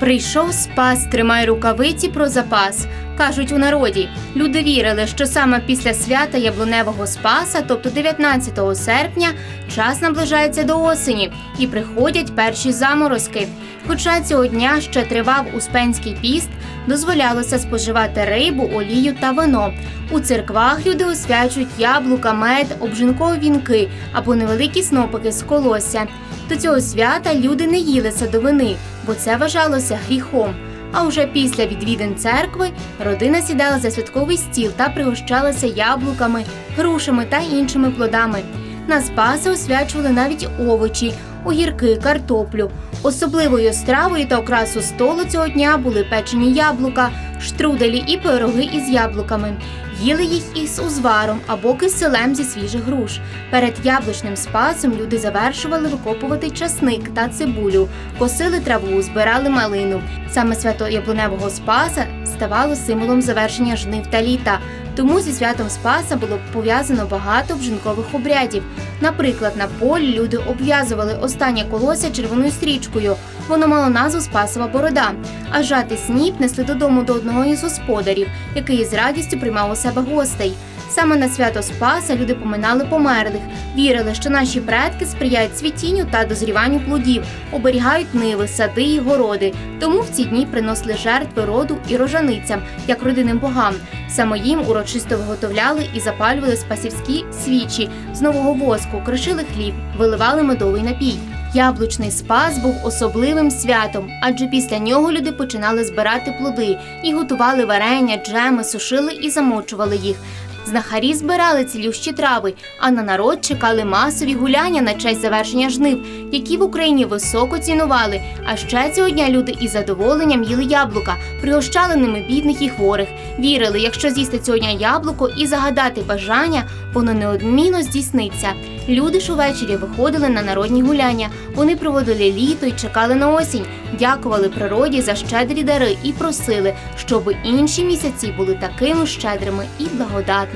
Прийшов спас, тримай рукавиці про запас. Кажуть у народі. Люди вірили, що саме після свята яблуневого спаса, тобто 19 серпня, час наближається до осені і приходять перші заморозки. Хоча цього дня ще тривав успенський піст, дозволялося споживати рибу, олію та вино. У церквах люди освячують яблука, мед, обжинкові вінки або невеликі снопики з колосся. До цього свята люди не їли садовини, бо це вважалося гріхом. А вже після відвідин церкви родина сідала за святковий стіл та пригощалася яблуками, грушами та іншими плодами. На спаси освячували навіть овочі, огірки, картоплю. Особливою стравою та окрасу столу цього дня були печені яблука, штруделі і пироги із яблуками. Їли їх із узваром або киселем зі свіжих груш. Перед яблучним спасом люди завершували викопувати часник та цибулю, косили траву, збирали малину. Саме свято яблуневого спаса ставало символом завершення жнив та літа. Тому зі святом Спаса було пов'язано багато бжинкових обрядів. Наприклад, на полі люди обв'язували останнє колося червоною стрічкою. Воно мало назву Спасова борода. А жати сніп несли додому до одного із господарів, який із радістю приймав у себе гостей. Саме на свято Спаса люди поминали померлих, вірили, що наші предки сприяють цвітінню та дозріванню плодів, оберігають ниви, сади і городи. Тому в ці дні приносили жертви роду і рожаницям, як родинним богам. Саме їм урочисто виготовляли і запалювали спасівські свічі з нового воску, кришили хліб, виливали медовий напій. Яблучний спас був особливим святом, адже після нього люди починали збирати плоди і готували варення, джеми, сушили і замочували їх. Знахарі збирали цілющі трави, а на народ чекали масові гуляння на честь завершення жнив, які в Україні високо цінували. А ще цього дня люди із задоволенням їли яблука, пригощали ними бідних і хворих. Вірили, якщо з'їсти цього дня яблуко і загадати бажання, воно неодмінно здійсниться. Люди ж увечері виходили на народні гуляння. Вони проводили літо і чекали на осінь, дякували природі за щедрі дари і просили, щоб інші місяці були такими щедрими і благодатними.